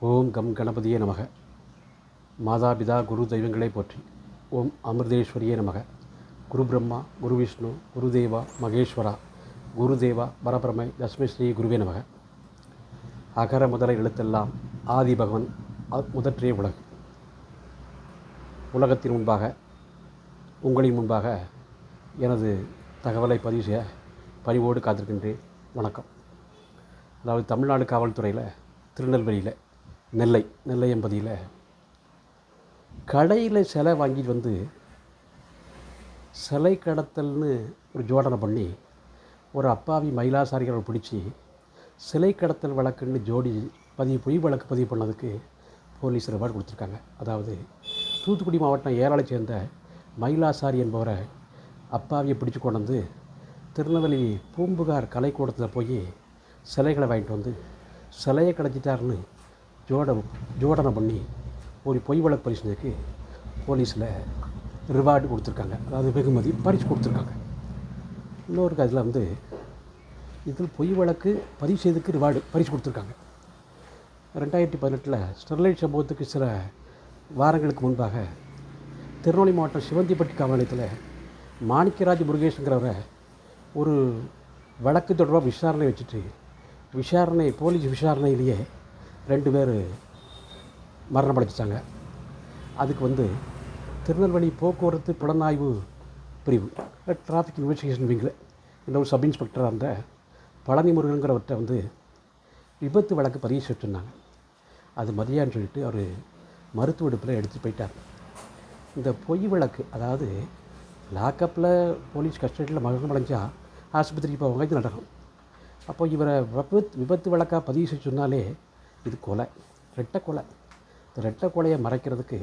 ஓம் come கணபதியே நமக. மாதாபிதா குரு தெய்வங்களை போற்றி. ஓம் அமிர்தேஸ்வரியே நமக. குரு பிரம்மா குரு விஷ்ணு குருதேவா மகேஸ்வரா குருதேவா பரபிரமை தஸ்மை ஸ்ரீ குருவே நமக. அகர முதல எழுத்தெல்லாம் ஆதி பகவன் அ- முதற்றே உலகு. உலகத்தின் முன்பாக உங்களின் முன்பாக எனது தகவலை பதிவு செய்ய பணிவோடு காத்திருக்கின்றேன். வணக்கம். அதாவது தமிழ்நாடு காவல்துறையில் திருநெல்வேலியில் நெல்லை நெல்லை என்பதில். கடையில் சிலை வாங்கிட்டு வந்து சிலை கடத்தல்னு ஒரு ஜோடனை பண்ணி ஒரு அப்பாவி மயிலாசாரிகளை பிடிச்சி சிலை கடத்தல் வழக்குன்னு ஜோடி பதிவு பொய் வழக்கு பதிவு பண்ணதுக்கு போலீஸ் ரிவார்டு கொடுத்துருக்காங்க. அதாவது தூத்துக்குடி மாவட்டம் ஏராளை சேர்ந்த மயிலாசாரி என்பவரை அப்பாவியை பிடிச்சு கொண்டு வந்து திருநெல்வேலி பூம்புகார் கலைக்கூடத்தில் போய் சிலைகளை வாங்கிட்டு வந்து சிலையை கிடச்சிட்டாருன்னு ஜோட ஜோடனை பண்ணி ஒரு பொய் வழக்கு பரிசுக்கு போலீஸில் ரிவார்டு கொடுத்துருக்காங்க. அதாவது வெகுமதி பரிசு கொடுத்துருக்காங்க. இன்னொரு அதில் வந்து இதில் பொய் வழக்கு பதிவு செய்ததுக்கு ரிவார்டு பரிசு கொடுத்துருக்காங்க. ரெண்டாயிரத்தி பதினெட்டில் ஸ்டெர்லைட் சம்பவத்துக்கு சில வாரங்களுக்கு முன்பாக திருநெல்வேலி மாவட்டம் சிவந்திப்பட்டி காவல் நிலையத்தில் மாணிக்கராஜ் முருகேஷுங்கிறவரை ஒரு வழக்கு தொடர்பாக விசாரணை வச்சுட்டு விசாரணை போலீஸ் விசாரணையிலேயே ரெண்டு பேர் மரணப்படைச்சிட்டாங்க அதுக்கு வந்து திருநெல்வேலி போக்குவரத்து புலனாய்வு பிரிவு டிராஃபிக் இன்வெஸ்டிகேஷன் விங்கில் இந்த ஒரு சப் இன்ஸ்பெக்டராக இருந்த பழனி முருகனுங்கிறவர்கிட்ட வந்து விபத்து வழக்கு பதிவு செஞ்சுருந்தாங்க அது மதியான்னு சொல்லிட்டு அவர் மருத்துவ எடுப்பில் எடுத்து போயிட்டார். இந்த பொய் வழக்கு அதாவது லாக்கப்பில் போலீஸ் கஸ்டடியில் மரணமடைஞ்சால் ஆஸ்பத்திரிக்கு போவாங்க இது நடக்கும். அப்போ இவரை விபத்து விபத்து வழக்காக பதிவு செய்ய சொன்னாலே இது கொலை. ரெட்டை கொலை. இந்த ரெட்டை கொலையை மறைக்கிறதுக்கு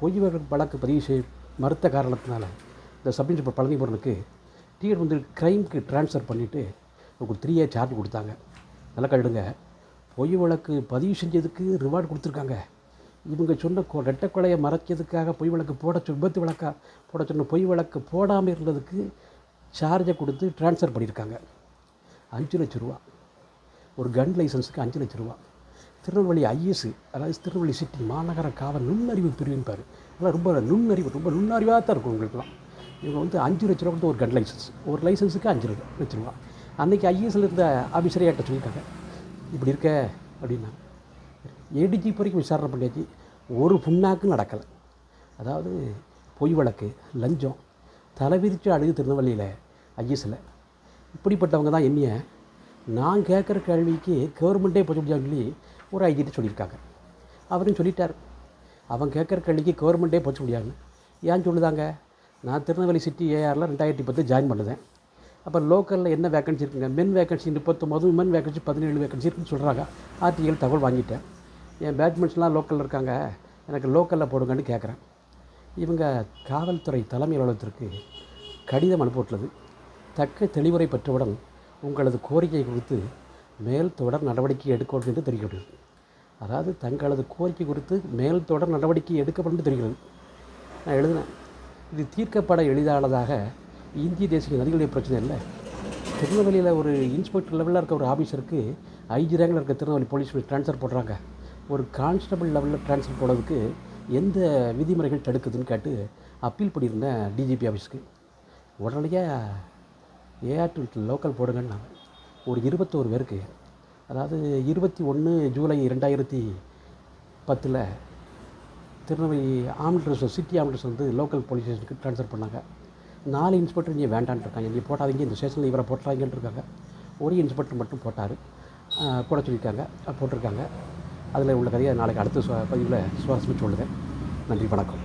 பொய் வழக்கு வழக்கு பதிவு செய்ய மறுத்த காரணத்தினால இந்த சப் இன்ஸ்பெக்டர் பழனிபுரனுக்கு டிஎட் வந்து க்ரைம்க்கு ட்ரான்ஸ்ஃபர் பண்ணிவிட்டு ஒரு த்ரீ இயர் சார்ஜ் கொடுத்தாங்க. நல்லா கழுடுங்க பொய் வழக்கு பதிவு செஞ்சதுக்கு ரிவார்டு கொடுத்துருக்காங்க. இவங்க சொன்ன கொ ரெட்டை கொலையை மறைக்கிறதுக்காக பொய் வழக்கு போட சொ விபத்து வழக்கா போட சொன்ன பொய் வழக்கு போடாமல் இருந்ததுக்கு சார்ஜை கொடுத்து ட்ரான்ஸ்ஃபர் பண்ணியிருக்காங்க. அஞ்சு லட்ச ரூபா. ஒரு கன் லைசன்ஸுக்கு அஞ்சு லட்ச ரூபா. திருநெல்வேலி ஐஎஸ் அதாவது திருநெல்வேலி சிட்டி மாநகர காவல் நுண்ணறிவு பிரிவின்பார் அதெல்லாம் ரொம்ப நுண்ணறிவு ரொம்ப நுண்ணறிவாக தான் இருக்கும் உங்களுக்குலாம் இவங்க வந்து அஞ்சு லட்ச ரூபா கொடுத்து ஒரு கன் லைசன்ஸ் ஒரு லைசன்ஸுக்கு அஞ்சு லட்ச லட்ச ரூபா அன்றைக்கி ஐஎஸ்எல் இருந்த ஆஃபீஸரே என்கிட்ட சொல்லிட்டாங்க. இப்படி இருக்க அப்படின்னா ஏடிஜிபி வரைக்கும் விசாரணை பண்ணியாச்சு. ஒரு புண்ணாக்கும் நடக்கலை. அதாவது பொய் வழக்கு லஞ்சம் தலைவிரிச்சு அழுகு திருநெல்வேலியில் ஐஎஸ்எல் இப்படிப்பட்டவங்க தான் என்னைய நான் கேட்குற கேள்விக்கு கவர்மெண்ட்டே போச்சு சொல்லி ஒரு ஐஜிட்டு சொல்லியிருக்காங்க. அவரும் சொல்லிட்டார். அவன் கேட்குற கேள்விக்கு கவர்மெண்ட்டே போச்சு முடியாதுன்னு. ஏன் சொல்லுதாங்க? நான் திருநெல்வேலி சிட்டி ஏஆரில் ரெண்டாயிரத்தி பத்து ஜாயின் பண்ணுதேன். அப்போ லோக்கலில் என்ன வேக்கன்சி இருக்குங்க? மென் வேக்கன்சி முப்பத்தொம்போது விமன் வேக்கன்சி பதினேழு வேக்கன்சி இருக்குன்னு சொல்கிறாங்க ஆர்டிஎல் தகவல் வாங்கிட்டேன். என் பேட்மெண்ட்ஸ்லாம் லோக்கலில் இருக்காங்க. எனக்கு லோக்கலில் போடுங்கன்னு கேட்குறேன். இவங்க காவல்துறை தலைமை அலுவலகத்திற்கு கடிதம் அனுப்பிவிட்டுள்ளது. தக்க தெளிவுரை பெற்றவுடன் உங்களது கோரிக்கை குறித்து மேல் தொடர் நடவடிக்கை எடுக்கணும் என்று தெரிவிக்கப்படுகிறது. அதாவது தங்களது கோரிக்கை குறித்து மேல் தொடர் நடவடிக்கை எடுக்கப்படும் தெரிகிறது. நான் எழுதினேன். இது தீர்க்கப்பட எளிதானதாக இந்திய தேசிய நதிகளுடைய பிரச்சனை இல்லை திருநெல்வேலியில் ஒரு இன்ஸ்பெக்டர் லெவலில் இருக்க ஒரு ஆஃபீஸருக்கு ஐஜி ரேங்கில் இருக்க. திருநெல்வேலி போலீஸ் ட்ரான்ஸ்ஃபர் போடுறாங்க. ஒரு கான்ஸ்டபிள் லெவலில் ட்ரான்ஸ்ஃபர் போடுறதுக்கு எந்த விதிமுறைகள் தடுக்குதுன்னு கேட்டு அப்பீல் பண்ணியிருந்தேன் டிஜிபி ஆஃபீஸ்க்கு உடனடியாக ஏஆர்டி லோக்கல் லோக்கல் நான் ஒரு இருபத்தோரு பேருக்கு அதாவது இருபத்தி ஒன்று ஜூலை ரெண்டாயிரத்தி பத்தில் திருநெல்வேலி ஆம்புலன்ஸ் சிட்டி ஆம்புலன்ஸ் வந்து லோக்கல் போலீஸ் ஸ்டேஷனுக்கு ட்ரான்ஸ்ஃபர் பண்ணாங்க. நாலு இன்ஸ்பெக்டர் இங்கே வேண்டான்னு இருக்காங்க. இங்கே போட்டாதீங்க இந்த ஸ்டேஷனில் இவரை போட்டாங்கன்னு இருக்காங்க. ஒரு இன்ஸ்பெக்டர் மட்டும் போட்டார். போட சொல்லியிருக்காங்க போட்டிருக்காங்க. அதில் உள்ள கதையை நாளைக்கு அடுத்த பதிவில் சுவாரஸ்யம் சொல்லுங்கள் நன்றி வணக்கம்.